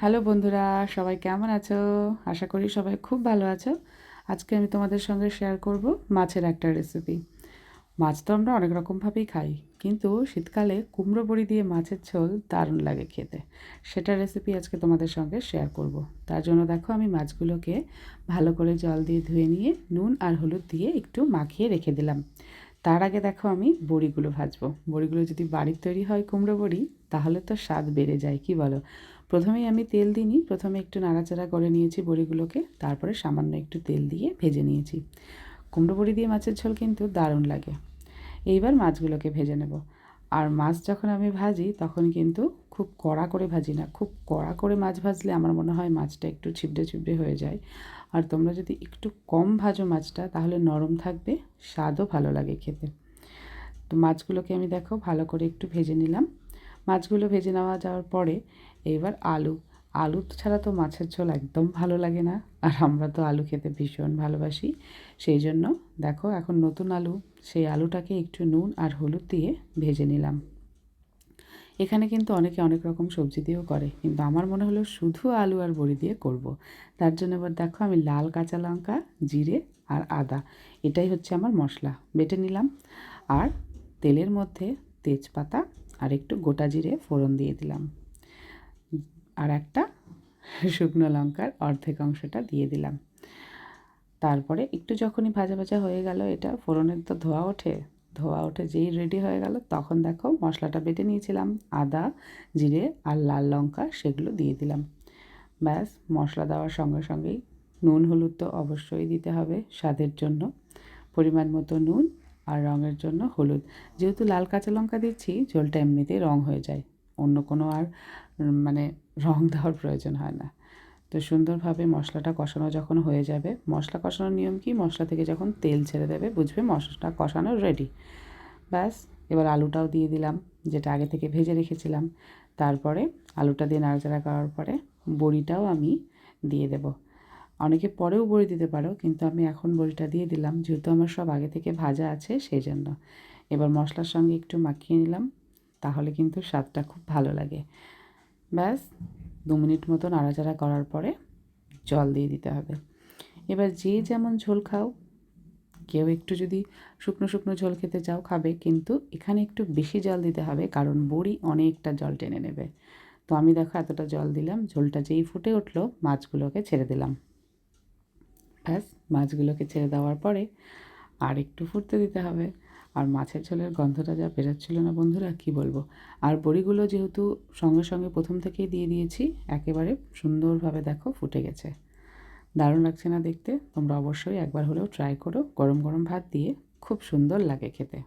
Hello বন্ধুরা, সবাই কেমন আছো? আশা করি সবাই খুব ভালো আছো। আজকে আমি তোমাদের সঙ্গে শেয়ার করব মাছের একটা রেসিপি মাছ তো আমরা অনেক রকমভাবেই খাই, কিন্তু শীতকালে কুমড়ো বড়ি দিয়ে মাছের ঝোল দারুণ লাগে খেতে। সেটা রেসিপি আজকে তোমাদের সঙ্গে শেয়ার করব। তার জন্য দেখো, আমি মাছগুলোকে ভালো করে জল দিয়ে ধুয়ে নিয়ে, নুন আর হলুদ দিয়ে একটু মাখিয়ে রেখে দিলাম। তার আগে দেখো, আমি বড়িগুলো ভাজবো। বড়িগুলো যদি বাড়ির তৈরি হয় কুমড়ো বড়ি, তাহলে তো স্বাদ বেড়ে যায়, কি বলো? প্রথমেই আমি তেল দিইনি, প্রথমে একটু নাড়াচাড়া করে নিয়েছি বড়িগুলোকে, তারপরে সামান্য একটু তেল দিয়ে ভেজে নিয়েছি। কুমড়ো বড়ি দিয়ে মাছের ঝোল কিন্তু দারুণ লাগে। এইবার মাছগুলোকে ভেজে নেব। আর মাছ যখন আমি ভাজি, তখন কিন্তু খুব কড়া করে ভাজি না, খুব কড়া করে মাছ ভাজলে আমার মনে হয় মাছটা একটু ছিপড়ে ছিপড়ে হয়ে যায়। আর তোমরা যদি একটু কম ভাজো মাছটা, তাহলে নরম থাকবে, স্বাদও ভালো লাগে খেতে। তো মাছগুলোকে আমি দেখো ভালো করে একটু ভেজে নিলাম। মাছগুলো ভেজে নেওয়া যাওয়ার পরে এবার আলু। আলু ছাড়া তো মাছের ঝোল একদম ভালো লাগে না। আর আমরা তো আলু খেতে ভীষণ ভালোবাসি। সেই জন্য দেখো এখন নতুন আলু। সেই আলুটাকে একটু নুন আর হলুদ দিয়ে ভেজে নিলাম। এখানে কিন্তু অনেকে অনেক রকম সবজি দিয়েও করে, কিন্তু আমার মনে হলো শুধু আলু আর বড়ি দিয়ে করব। তার জন্য এবার দেখো আমি লাল কাঁচা লঙ্কা, জিরে আর আদা, এটাই হচ্ছে আমার মশলা। বেটে নিলাম। আর তেলের মধ্যে তেজপাতা আর একটু গোটা জিরে ফোড়ন দিয়ে দিলাম। আর একটা শুকনো লঙ্কার অর্ধেক অংশটা দিয়ে দিলাম। তারপরে একটু যখনই ভাজা ভাজা হয়ে গেল, এটা ফোড়নের তো ধোয়া ওঠে ধোয়া ওঠে যেই রেডি হয়ে গেল, তখন দেখো মশলাটা বেটে নিয়েছিলাম, আদা, জিরে আর লাল লঙ্কা সেগুলো দিয়ে দিলাম। ব্যাস, মশলা দেওয়ার সঙ্গে সঙ্গেই নুন হলুদ তো অবশ্যই দিতে হবে স্বাদের জন্য। পরিমাণ মতো নুন আর রঙের জন্য হলুদ। যেহেতু লাল কাঁচা লঙ্কা দিচ্ছি, ঝোলটা এমনিতেই রং হয়ে যায়। অন্য কোনো আর মানে রং দেওয়ার প্রয়োজন হয় না। তো সুন্দরভাবে মশলাটা কষানো যখন হয়ে যাবে, মশলা কষানোর নিয়ম কি? মশলা থেকে যখন তেল ছেড়ে দেবে, বুঝবে মশলাটা কষানো রেডি ব্যাস, এবার আলুটাও দিয়ে দিলাম, যেটা আগে থেকে ভেজে রেখেছিলাম। তারপরে আলুটা দিয়ে নাড়াচাড়া করার পরে বড়িটাও আমি দিয়ে দেব। অনেকে পরেও বড়ি দিতে পারো, কিন্তু আমি এখন বড়িটা দিয়ে দিলাম। যেহেতু আমার সব আগে থেকে ভাজা আছে সেই জন্য এবার মশলার সঙ্গে একটু মাখিয়ে নিলাম, তাহলে কিন্তু স্বাদটা খুব ভালো লাগে। ব্যাস, দু মিনিট মতো নাড়াচাড়া করার পরে জল দিয়ে দিতে হবে। এবার যে যেমন ঝোল খাও, কেউ একটু যদি শুকনো শুকনো ঝোল খেতে চাও, খাবে, কিন্তু এখানে একটু বেশি জল দিতে হবে, কারণ বড়ি অনেকটা জল টেনে নেবে। তো আমি দেখো এতটা জল দিলাম, ঝোলটা যেই ফুটে উঠল, মাছগুলোকে ছেড়ে দিলাম। ব্যাস, মাছগুলোকে ছেড়ে দেওয়ার পরে আর একটু ফুটতে দিতে হবে। আর মাছের ঝোলের গন্ধটা যা বেরোচ্ছিল না বন্ধুরা, কি বলব? আর বড়িগুলো যেহেতু সঙ্গে সঙ্গে প্রথম থেকেই দিয়ে দিয়েছি, একেবারে সুন্দরভাবে দেখো ফুটে গেছে। দারুণ লাগছে না দেখতে? তোমরা অবশ্যই একবার হলেও ট্রাই করো। গরম গরম ভাত দিয়ে খুব সুন্দর লাগে খেতে।